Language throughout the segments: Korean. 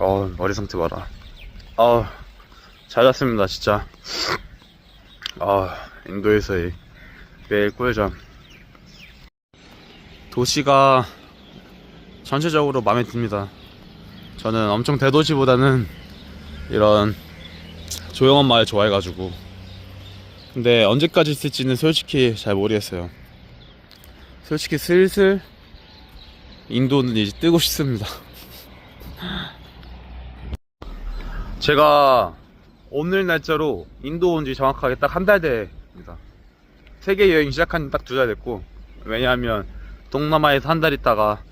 어 머리 상태 봐라. 아, 잘 잤습니다 진짜. 아 인도에서의 매일 꿀잠. 도시가 전체적으로 마음에 듭니다. 저는 엄청 대도시보다는 이런 조용한 마을 좋아해가지고. 근데 언제까지 있을지는 솔직히 잘 모르겠어요. 솔직히 슬슬 인도는 이제 뜨고 싶습니다 제가 오늘 날짜로 인도 온 지 정확하게 딱 한 달 됩니다. 세계 여행 시작한 지 딱 두 달 됐고, 왜냐하면 동남아에서 한 달 있다가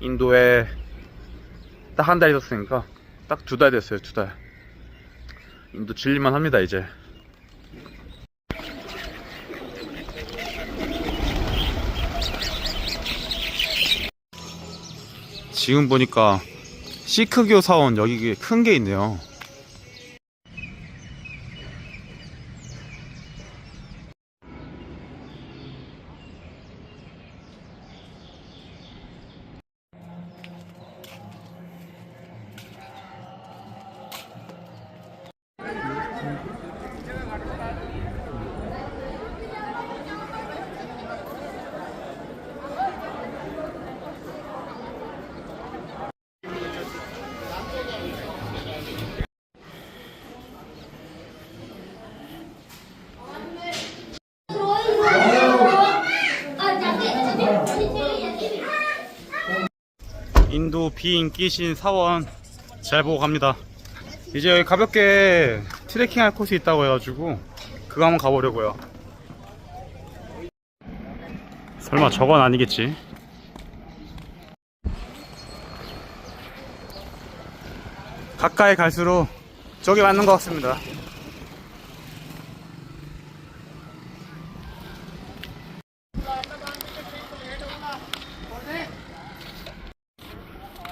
인도에 딱 한 달 있었으니까 딱 두 달 됐어요, 두 달. 인도 질리만 합니다, 이제. 지금 보니까 시크교 사원 여기 큰 게 있네요. 인도 비인기신 사원 잘 보고 갑니다. 이제 가볍게 트레킹 할 코스 있다고 해가지고 그거 한번 가보려고요. 설마 저건 아니겠지? 가까이 갈수록 저기 맞는 것 같습니다.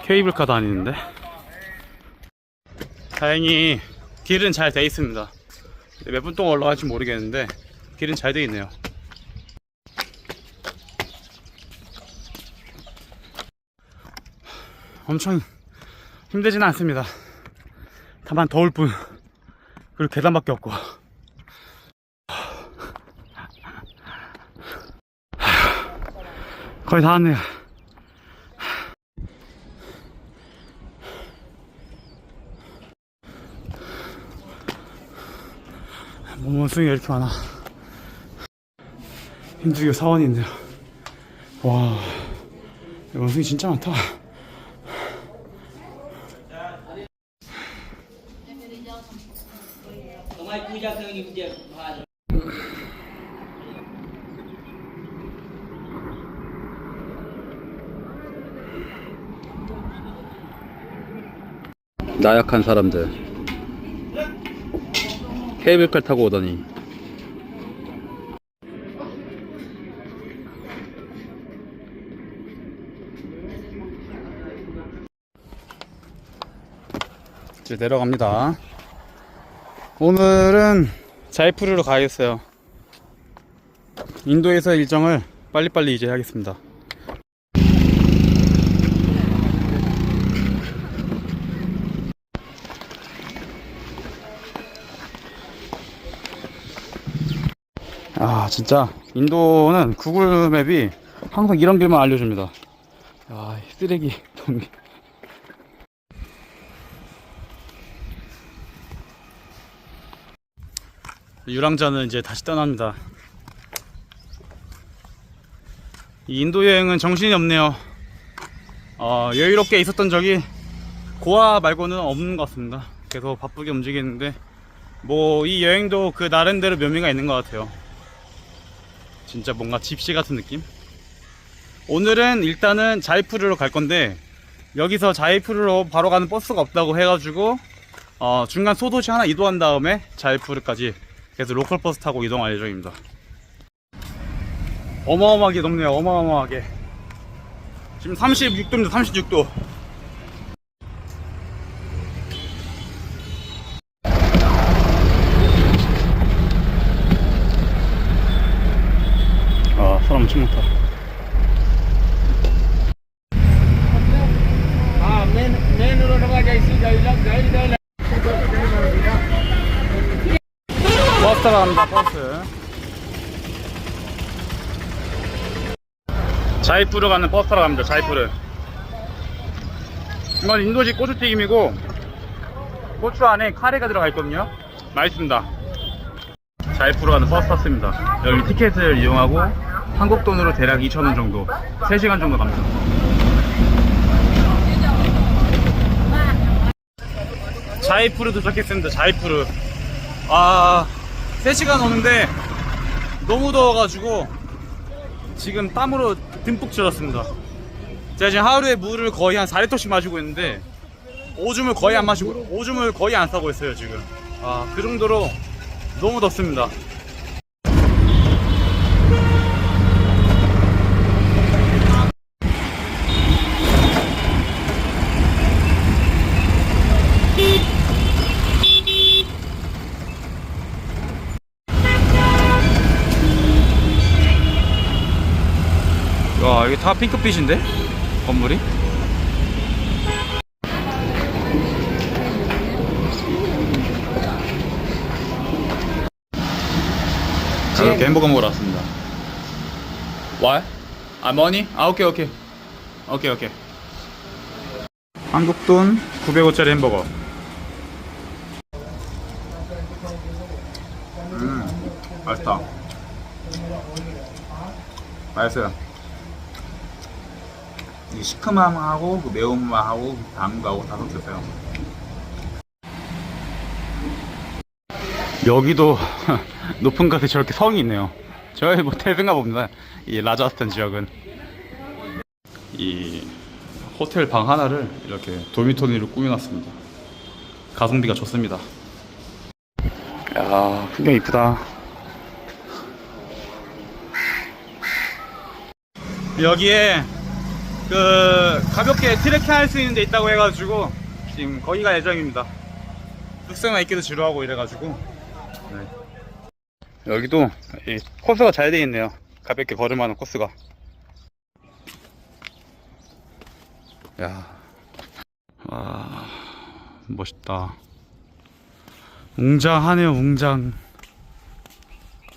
케이블카 다니는데. 다행히 길은 잘 돼 있습니다. 몇 분 동안 올라갈지 모르겠는데 길은 잘 돼 있네요. 엄청 힘들진 않습니다. 다만 더울 뿐 그리고 계단밖에 없고. 거의 다 왔네요 뭐 원숭이가 이렇게 많아. 힌두교 사원인데요. 와 원숭이 진짜 많다. 나약한 사람들. 케이블카 타고 오더니. 이제 내려갑니다. 오늘은 자이푸르로 가야겠어요. 인도에서 일정을 빨리빨리 이제 하겠습니다 아 진짜. 인도는 구글 맵이 항상 이런 길만 알려줍니다. 야 쓰레기 동기 유랑자는 이제 다시 떠납니다. 이 인도 여행은 정신이 없네요. 어, 여유롭게 있었던 적이 고아 말고는 없는 것 같습니다. 계속 바쁘게 움직이는데 뭐 이 여행도 그 나름대로 묘미가 있는 것 같아요 진짜 뭔가 집시 같은 느낌? 오늘은 일단은 자이푸르로 갈 건데 여기서 자이푸르로 바로 가는 버스가 없다고 해가지고 어, 중간 소도시 하나 이동한 다음에 자이푸르까지 계속 로컬 버스 타고 이동할 예정입니다. 어마어마하게 덥네요. 어마어마하게. 지금 36도입니다. 36도. 갑니다 버스. 자이푸르 가는 버스 타러 갑니다 자이푸르. 이건 인도식 고추튀김이고 고추 안에 카레가 들어가 있거든요. 맛있습니다. 자이푸르 가는 버스 탔습니다. 여기 티켓을 이용하고 한국 돈으로 대략 2,000원 정도 3시간 정도 갑니다. 자이푸르 도착했습니다 자이푸르. 아 3시간 오는데 너무 더워가지고 지금 땀으로 듬뿍 젖었습니다. 제가 지금 하루에 물을 거의 한 4리터씩 마시고 있는데 오줌을 거의 안 마시고 오줌을 거의 안 싸고 있어요 지금. 아 그 정도로 너무 덥습니다 와 이게 다 핑크빛인데? 건물이? 자, 이렇게 햄버거 먹으러 왔습니다. What? 아 머니? 아 오케이 오케이. 오케이 오케이. 한국 돈 900원짜리 햄버거. 음 맛있다. 맛있어요 이 시큼함하고 그 매운맛하고 그 단거하고 다 섞였어요. 여기도 높은 곳에 저렇게 성이 있네요. 저희 뭐 태든가 봅니다. 이 라자스탄 지역은 이 호텔 방 하나를 이렇게 도미토리로 꾸며놨습니다. 가성비가 좋습니다. 야 풍경 이쁘다. 여기에 그 가볍게 트레킹 할 수 있는 데 있다고 해가지고 지금 거기 갈 예정입니다. 숙소만 있기도 지루하고 이래가지고. 네. 여기도 이 코스가 잘 돼 있네요. 가볍게 걸을만한 코스가. 야, 와 멋있다. 웅장하네요 웅장.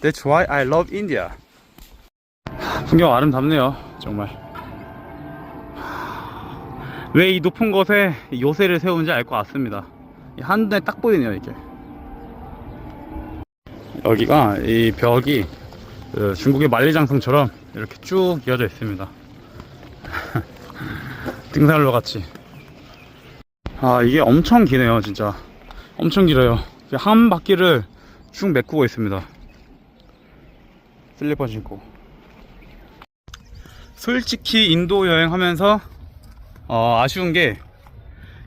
That's why I love India. 풍경 아름답네요 정말 왜 이 높은 곳에 요새를 세우는지 알 것 같습니다. 이 한눈에 딱 보이네요, 이게. 여기가 이 벽이 그 중국의 만리장성처럼 이렇게 쭉 이어져 있습니다. 등산로 같이. 아, 이게 엄청 기네요, 진짜. 엄청 길어요. 한 바퀴를 쭉 메꾸고 있습니다. 슬리퍼 신고. 솔직히 인도 여행하면서 어, 아쉬운 게,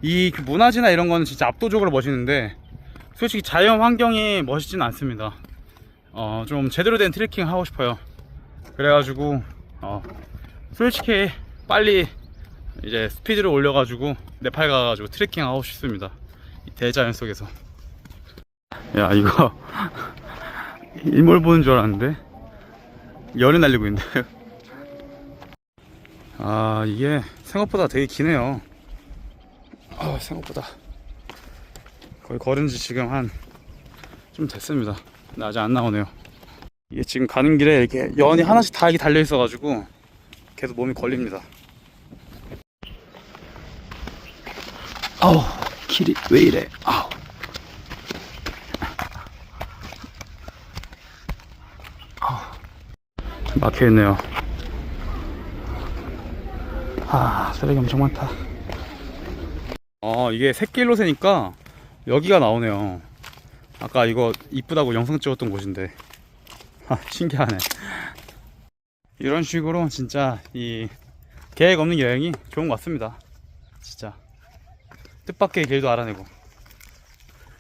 이 문화재나 이런 거는 진짜 압도적으로 멋있는데, 솔직히 자연 환경이 멋있진 않습니다. 어, 좀 제대로 된 트레킹 하고 싶어요. 그래가지고, 어, 솔직히 빨리 이제 스피드를 올려가지고, 네팔 가가지고 트레킹 하고 싶습니다. 이 대자연 속에서. 야, 이거, 일몰 보는 줄 알았는데, 열이 날리고 있는데. 아 이게 생각보다 되게 기네요. 아 생각보다. 거의 걸은 지 지금 한 좀 됐습니다. 근데 아직 안 나오네요. 이게 지금 가는 길에 이렇게 연이 하나씩 다 달려 있어 가지고 계속 몸이 걸립니다. 아우 길이 왜 이래? 아우. 막혀있네요 아 쓰레기 엄청 많다. 어 이게 새길로 새니까 여기가 나오네요. 아까 이거 이쁘다고 영상 찍었던 곳인데. 아 신기하네. 이런 식으로 진짜 이 계획 없는 여행이 좋은 것 같습니다. 진짜. 뜻밖의 길도 알아내고.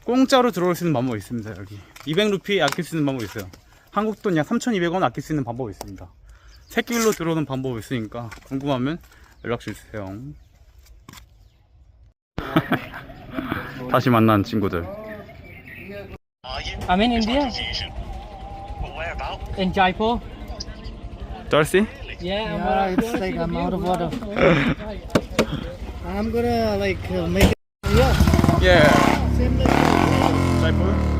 공짜로 들어올 수 있는 방법이 있습니다 여기. 200루피 아낄 수 있는 방법이 있어요. 한국 돈 약 3,200원 아낄 수 있는 방법이 있습니다. 새길로 들어오는 방법이 있으니까 궁금하면 연락 주세요. 다시 만난 친구들. I'm in India, in Jaipur. Darcy? Yeah, I'm Yeah, it's like I'm out of water. I'm gonna like uh, make. Yeah. Yeah. Like Jaipur.